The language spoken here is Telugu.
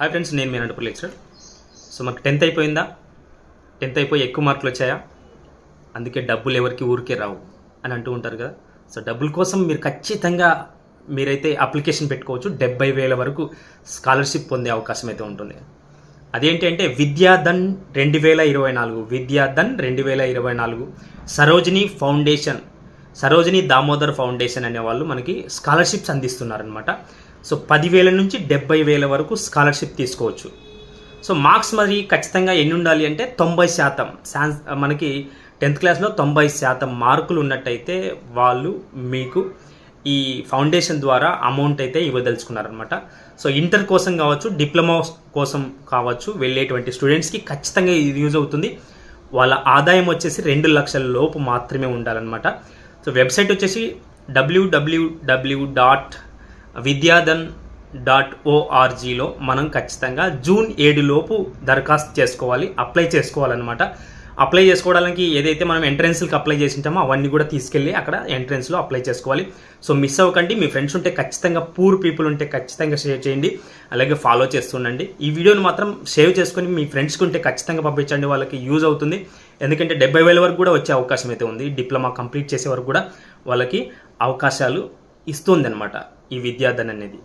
హాయ్ ఫ్రెండ్స్ నేను మీ అనంతపురం లెక్చరర్. సో మాకు టెన్త్ అయిపోయిందా? టెన్త్ అయిపోయి ఎక్కువ మార్కులు వచ్చాయా? అందుకే డబ్బులు ఎవరికి ఊరికే రావు అని అంటూ ఉంటారు కదా. సో డబ్బుల కోసం మీరు ఖచ్చితంగా మీరైతే అప్లికేషన్ పెట్టుకోవచ్చు. డెబ్బై వేల వరకు స్కాలర్షిప్ పొందే అవకాశం అయితే ఉంటుంది. అదేంటి అంటే విద్యాధన్ రెండు వేల ఇరవై నాలుగు విద్యాధన్ రెండు వేల ఇరవై నాలుగు సరోజిని ఫౌండేషన్ సరోజిని దామోదర్ ఫౌండేషన్ అనే వాళ్ళు మనకి స్కాలర్షిప్స్ అందిస్తున్నారనమాట సో పదివేల నుంచి డెబ్బై వేల వరకు స్కాలర్షిప్ తీసుకోవచ్చు. సో మార్క్స్ మరి ఖచ్చితంగా ఎన్ని ఉండాలి అంటే తొంభై శాతం. సాన్స్ మనకి టెన్త్ క్లాస్లో తొంభై శాతం మార్కులు ఉన్నట్టయితే వాళ్ళు మీకు ఈ ఫౌండేషన్ ద్వారా అమౌంట్ అయితే ఇవ్వదలుచుకున్నారనమాట సో ఇంటర్ కోసం కావచ్చు డిప్లొమా కోసం కావచ్చు వెళ్ళేటువంటి స్టూడెంట్స్కి ఖచ్చితంగా ఇది యూజ్ అవుతుంది. వాళ్ళ ఆదాయం వచ్చేసి రెండు లక్షల లోపు మాత్రమే ఉండాలన్నమాట. సో వెబ్సైట్ వచ్చేసి W W W dot Vidyadhan dot ఓఆర్జీలో మనం ఖచ్చితంగా జూన్ ఏడులోపు దరఖాస్తు చేసుకోవాలి అప్లై చేసుకోవాలన్నమాట. అప్లై చేసుకోవడానికి ఏదైతే మనం ఎంట్రెన్స్కి అప్లై చేసింటామో అవన్నీ కూడా తీసుకెళ్ళి అక్కడ ఎంట్రెన్స్లో అప్లై చేసుకోవాలి. సో మిస్ అవ్వకండి మీ ఫ్రెండ్స్ ఉంటే ఖచ్చితంగా పూర్ పీపుల్ ఉంటే ఖచ్చితంగా షేర్ చేయండి అలాగే ఫాలో చేస్తుండండి ఈ వీడియోని మాత్రం సేవ్ చేసుకొని మీ ఫ్రెండ్స్కి ఉంటే ఖచ్చితంగా పంపించండి వాళ్ళకి యూజ్ అవుతుంది. ఎందుకంటే డెబ్బై వేల వరకు కూడా వచ్చే అవకాశం అయితే ఉంది డిప్లొమా కంప్లీట్ చేసే వరకు కూడా వాళ్ళకి అవకాశాలు ఇస్తుంది అనమాట ఈ విద్యాధన్ అనేది